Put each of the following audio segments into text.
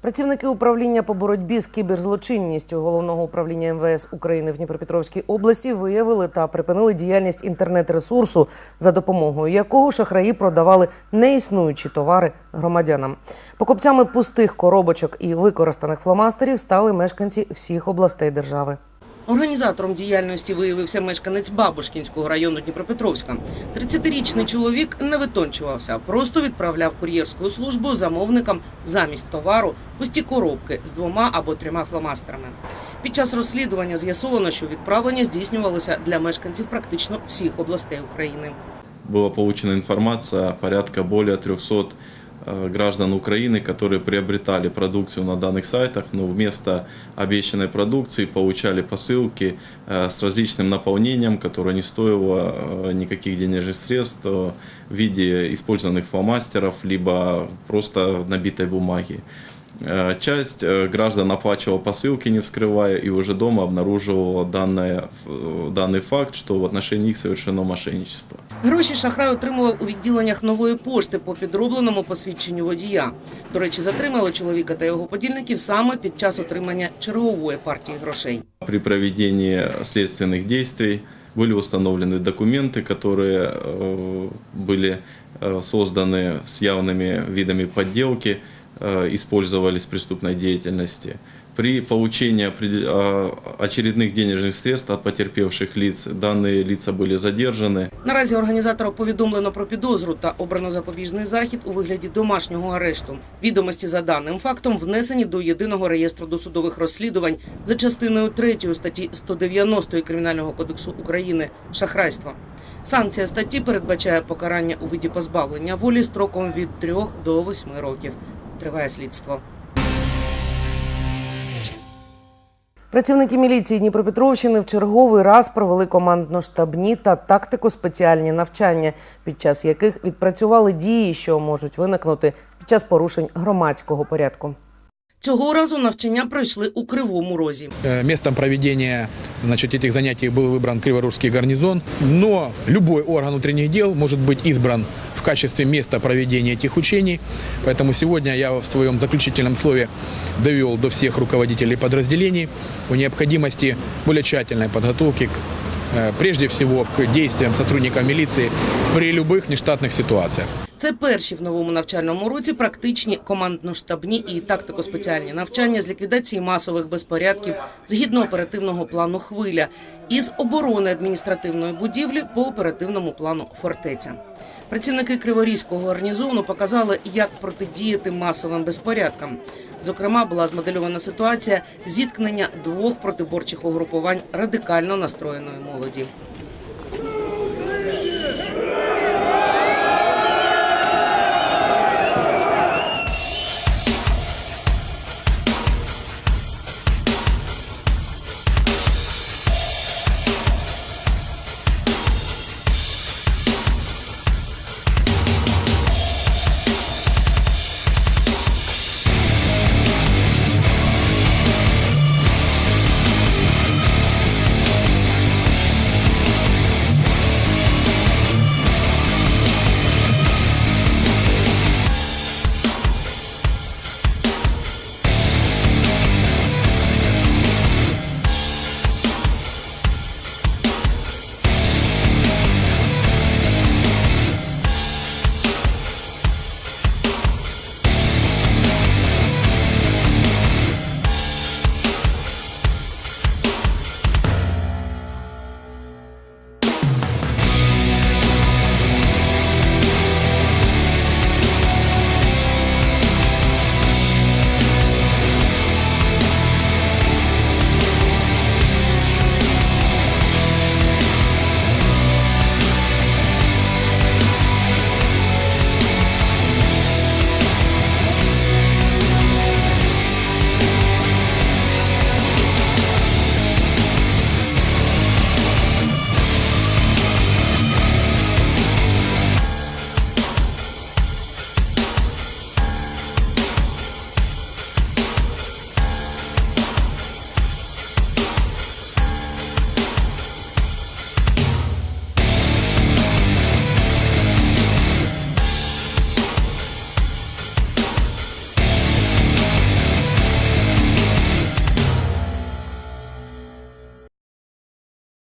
Працівники управління по боротьбі з кіберзлочинністю головного управління МВС України в Дніпропетровській області виявили та припинили діяльність інтернет-ресурсу, за допомогою якого шахраї продавали неіснуючі товари громадянам. Покупцями пустих коробочок і використаних фломастерів стали мешканці всіх областей держави. Організатором діяльності виявився мешканець Бабушкінського району Дніпропетровська. 30-річний чоловік не витончувався, просто відправляв кур'єрську службу замовникам замість товару пусті коробки з двома або трьома фломастерами. Під час розслідування з'ясовано, що відправлення здійснювалося для мешканців практично всіх областей України. была получена информация порядка более 300 э, граждан Украины, которые приобретали продукцию на данных сайтах, но вместо обещанной продукции получали посылки э, с различным наполнением, которое не стоило э, никаких денежных средств э, в виде использованных фломастеров, либо просто набитой бумаги. Э, Часть э, граждан оплачивала посылки, не вскрывая, и уже дома обнаруживала данное, э, данный факт, что в отношении них совершено мошенничество. Гроші шахрай отримував у відділеннях нової пошти по підробленому посвідченню водія. До речі, затримали чоловіка та його подільників саме під час отримання чергової партії грошей. При проведении следственных действий были установлены документы, которые э, были э, созданы с явными видами подделки, э, использовались в преступной деятельности. При получении определ- э, очередных денежных средств от потерпевших лиц данные лица были задержаны. Наразі організатора повідомлено про підозру та обрано запобіжний захід у вигляді домашнього арешту. Відомості за даним фактом внесені до єдиного реєстру досудових розслідувань за частиною 3 статті 190 Кримінального кодексу України шахрайство. Санкція статті передбачає покарання у виді позбавлення волі строком від 3 до 8 років. Триває слідство. Працівники міліції Дніпропетровщини в черговий раз провели командно-штабні та тактико-спеціальні навчання, під час яких відпрацювали дії, що можуть виникнути під час порушень громадського порядку. Цього разу навчання пройшли у Кривому Розі. Э, Местом проведения значит, этих занятий был выбран Криворусский гарнизон, но любой орган внутренних дел может быть избран в качестве места проведения этих учений. Поэтому сегодня я в своем заключительном слове довел до всех руководителей подразделений о необходимости более тщательной подготовки, к, э, прежде всего к действиям сотрудников милиции при любых нештатных ситуациях. Це перші в новому навчальному році практичні командно-штабні і тактико-спеціальні навчання з ліквідації масових безпорядків згідно оперативного плану «Хвиля» із оборони адміністративної будівлі по оперативному плану «Фортеця». Працівники Криворізького гарнізону показали, як протидіяти масовим безпорядкам. Зокрема, була змодельована ситуація зіткнення двох протиборчих угрупувань радикально настроєної молоді.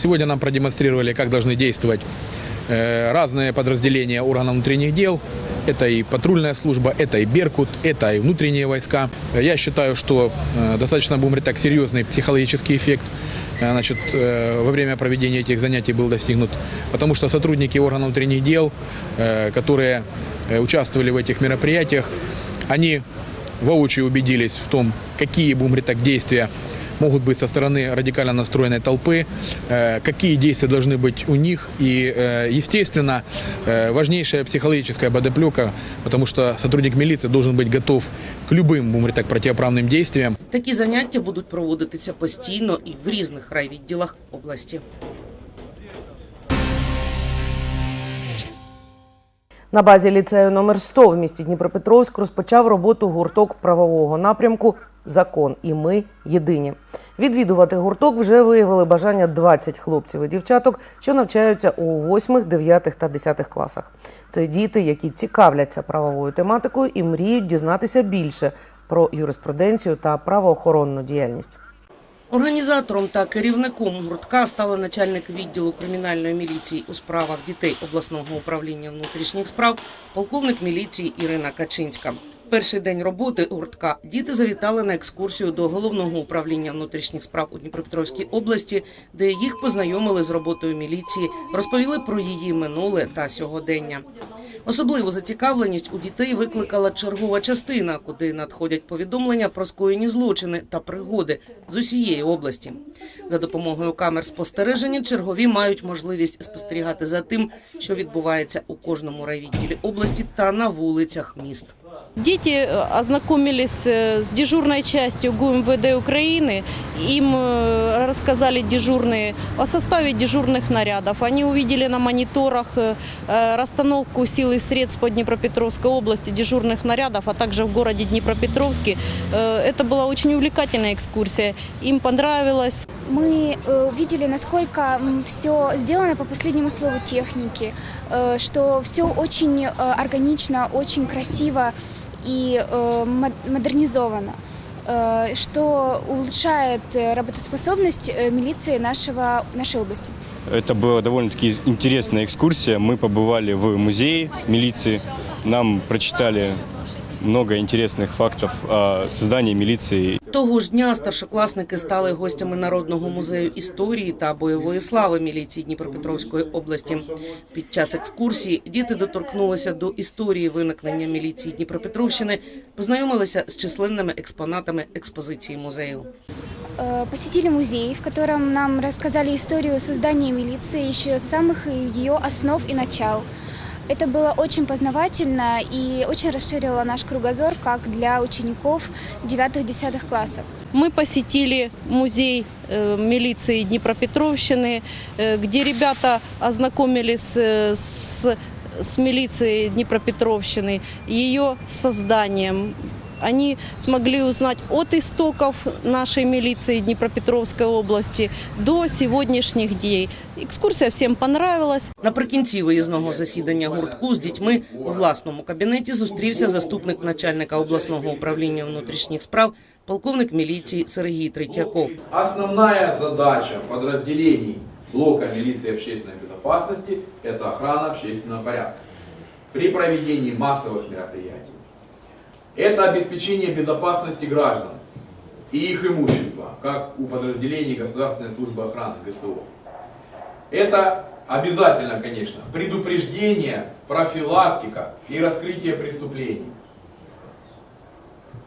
Сегодня нам продемонстрировали, как должны действовать э, разные подразделения органов внутренних дел. Это и патрульная служба, это и Беркут, это и внутренние войска. Я считаю, что э, достаточно, будем так, серьезный психологический эффект э, значит, во время проведения этих занятий был достигнут. Потому что сотрудники органов внутренних дел, которые участвовали в этих мероприятиях, они воочию убедились в том, какие, будем так, действия могут быть со стороны радикально настроенной толпы, э, какие действия должны быть у них. И, э, естественно, э, важнейшая психологическая подоплека, потому что сотрудник милиции должен быть готов к любым, будем говорить так, противоправным действиям. Такі заняття будуть проводитися постійно і в різних райвідділах області. На базі ліцею номер 100 в місті Дніпропетровськ розпочав роботу гурток правового напрямку Закон і ми єдині. Відвідувати гурток вже виявили бажання 20 хлопців і дівчаток, що навчаються у 8, 9 та 10 класах. Це діти, які цікавляться правовою тематикою і мріють дізнатися більше про юриспруденцію та правоохоронну діяльність. Організатором та керівником гуртка стала начальник відділу кримінальної міліції у справах дітей обласного управління внутрішніх справ, полковник міліції Ірина Качинська. Перший день роботи гуртка діти завітали на екскурсію до головного управління внутрішніх справ у Дніпропетровській області, де їх познайомили з роботою міліції, розповіли про її минуле та сьогодення. Особливу зацікавленість у дітей викликала чергова частина, куди надходять повідомлення про скоєні злочини та пригоди з усієї області. За допомогою камер спостереження чергові мають можливість спостерігати за тим, що відбувається у кожному райвідділі області та на вулицях міст. Дети э, ознакомились э, с дежурной частью ГУМВД Украины. Им э, рассказали дежурные о составе дежурных нарядов. Они увидели на мониторах э, э, расстановку сил и средств по Днепропетровской области дежурных нарядов, а также в городе Днепропетровске. Э, Это была очень увлекательная экскурсия. Им понравилось. Мы э, увидели, насколько все сделано по последнему слову техники, э, что все очень э, органично, очень красиво и э, мод- модернизовано, э, что улучшает э, работоспособность э, милиции нашего, нашей области. Это была довольно-таки интересная экскурсия. Мы побывали в музее милиции. Нам прочитали много интересных фактов о создании милиции Того ж дня старшокласники стали гостями Народного музею історії та бойової слави міліції Дніпропетровської області. Під час екскурсії діти доторкнулися до історії виникнення міліції Дніпропетровщини, познайомилися з численними експонатами експозиції музею. Э, Посетили музей, в котором нам рассказали историю создания милиции, еще с самых ее основ и начал. Это было очень познавательно и очень расширило наш кругозор как для учеников 9-10 классов. Мы посетили музей э, милиции Днепропетровщины, э, где ребята ознакомились э, с, с милицией Днепропетровщины, ее созданием. Они смогли узнать от истоков нашей милиции Днепропетровской области до сегодняшних дней. Экскурсия всем понравилась. Наприкінці виїзного засідання гуртку з дітьми у власному кабінеті зустрівся заступник начальника обласного управління внутрішніх справ, полковник міліції Сергій Третьяков. Основная задача подразделений блока милиции общественной безопасности – это охрана общественного порядка при проведении массовых мероприятий. это обеспечение безопасности граждан и их имущества, как у подразделений Государственной службы охраны ГСО. Это обязательно, конечно, предупреждение, профилактика и раскрытие преступлений.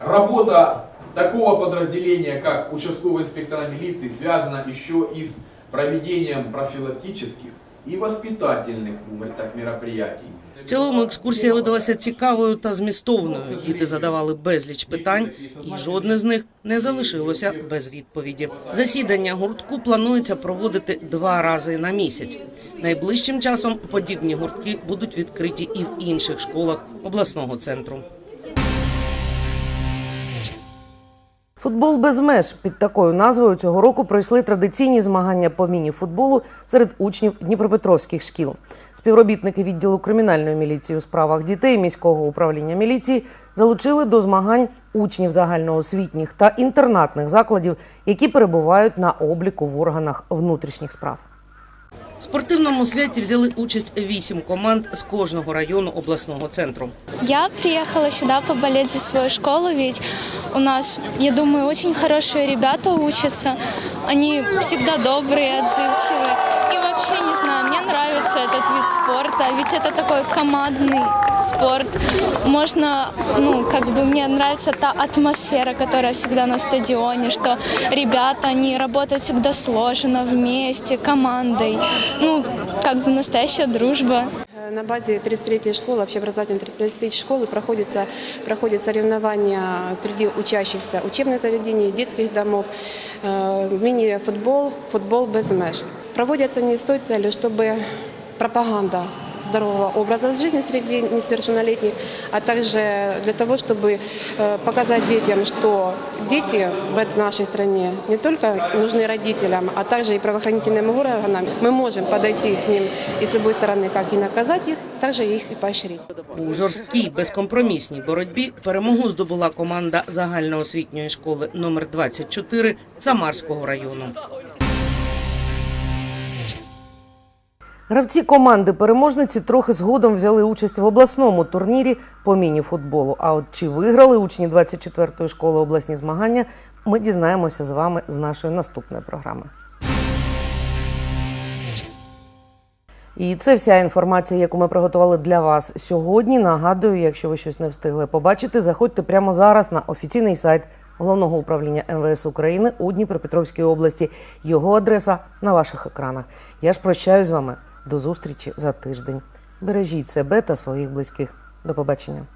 Работа такого подразделения, как участковый инспектора милиции, связана еще и с проведением профилактических и воспитательных так, мероприятий. В цілому екскурсія видалася цікавою та змістовною. Діти задавали безліч питань, і жодне з них не залишилося без відповіді. Засідання гуртку планується проводити два рази на місяць. Найближчим часом подібні гуртки будуть відкриті і в інших школах обласного центру. Футбол без меж під такою назвою цього року пройшли традиційні змагання по міні-футболу серед учнів Дніпропетровських шкіл. Співробітники відділу кримінальної міліції у справах дітей міського управління міліції залучили до змагань учнів загальноосвітніх та інтернатних закладів, які перебувають на обліку в органах внутрішніх справ. В спортивному святі взяли участь вісім команд з кожного району обласного центру. Я приехала сюда поболеть за свою школу, ведь у нас, я думаю, очень хорошие ребята учатся. Они всегда добрые, отзывчивые. И вообще, не знаю, мне нравится этот вид спорта, ведь это такой командный спорт. Можно, ну, как бы мне нравится та атмосфера, которая всегда на стадионе, что ребята, они работают всегда слаженно, вместе, командой. Ну, как бы настоящая дружба. На базе 33-й школы, общеобразовательной 33-й школы проходится, проходят соревнования среди учащихся учебных заведений, детских домов, э, мини-футбол, футбол без меж. Проводятся не с той целью, чтобы пропаганда здорового образа жизни среди несовершеннолетних, а также для того, чтобы э, показать детям, что дети в этой нашей стране не только нужны родителям, а также и правоохранительным органам. Мы можем подойти к ним и с любой стороны, как и наказать их, также их и поощрить. У жорсткій безкомпромісній боротьбі перемогу здобула команда загальноосвітньої школи номер 24 Самарського району. Гравці команди переможниці трохи згодом взяли участь в обласному турнірі по міні-футболу. А от чи виграли учні 24-ї школи обласні змагання, ми дізнаємося з вами з нашої наступної програми. І це вся інформація, яку ми приготували для вас сьогодні. Нагадую, якщо ви щось не встигли побачити, заходьте прямо зараз на офіційний сайт головного управління МВС України у Дніпропетровській області. Його адреса на ваших екранах. Я ж прощаюсь з вами. До зустрічі за тиждень. Бережіть себе та своїх близьких. До побачення.